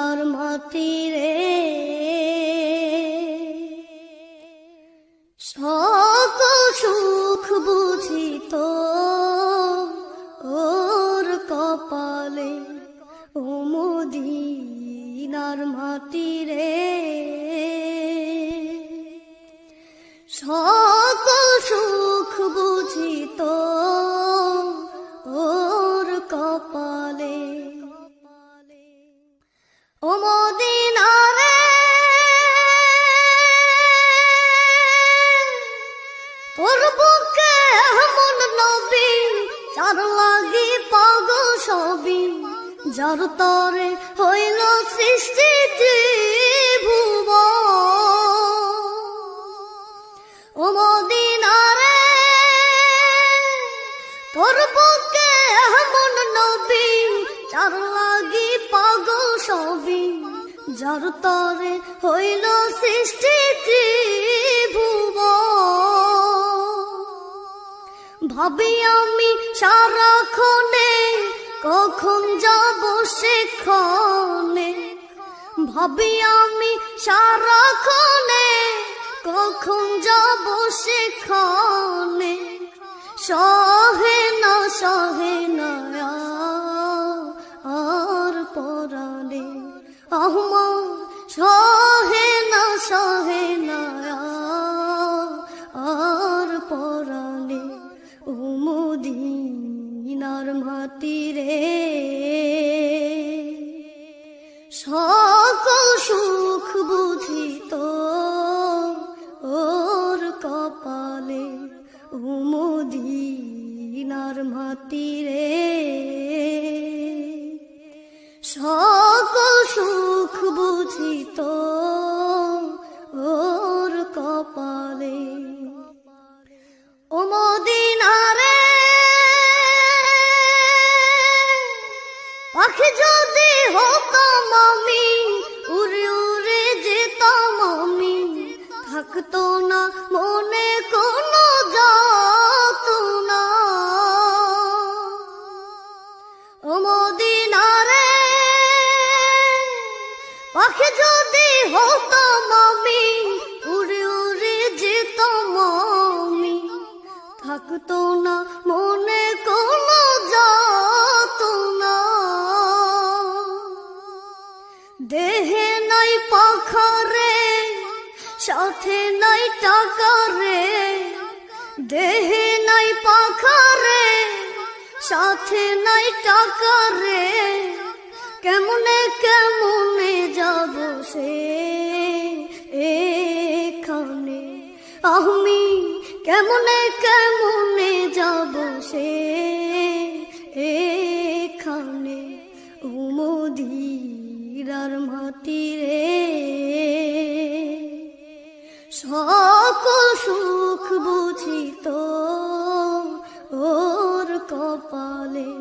মদিনার মাটি রে। সকল সুখ বুঝিত ওর কপালে ও মদিনার মাটি রে। সকল সুখ বুঝিত চার লাগি পাগল সবই যার তরে হইল সৃষ্টি ভুব ও মদিনারে, তোর বুকে এমন নবী চার লাগি যার তরে হইল সৃষ্টি ভাবি আমি সারাক্ষণে কখন যাব সেখানে? ভাবি আমি সারাক্ষণে কখন যাব সেখানে? সহে না উমুদিনার রে। সকল সুখ বুঝিত ওর কপালে উমুদিনার মাটি রে। সকল সুখ বুঝিত পাখি যদি হতাম আমি, উড়ে উড়ে যেতাম আমি, থাকতো না মনে কোনো যাত না ও মদিনারে যদি হতাম আমি, উড়ে উড়ে যেতাম আমি, থাকতো না মনে কোনো যাত দেহে নাই পাখারে, সাথে নাই টাকা রে দেহে নাই পাখারে, সাথে নাই টাকা রে কেমনে কেমনে যাব সে এখানে? আমি কেমনে কেমনে যাব সে এখানে নরম তীরে সকল সুখ বুঝিত ওর কপালে।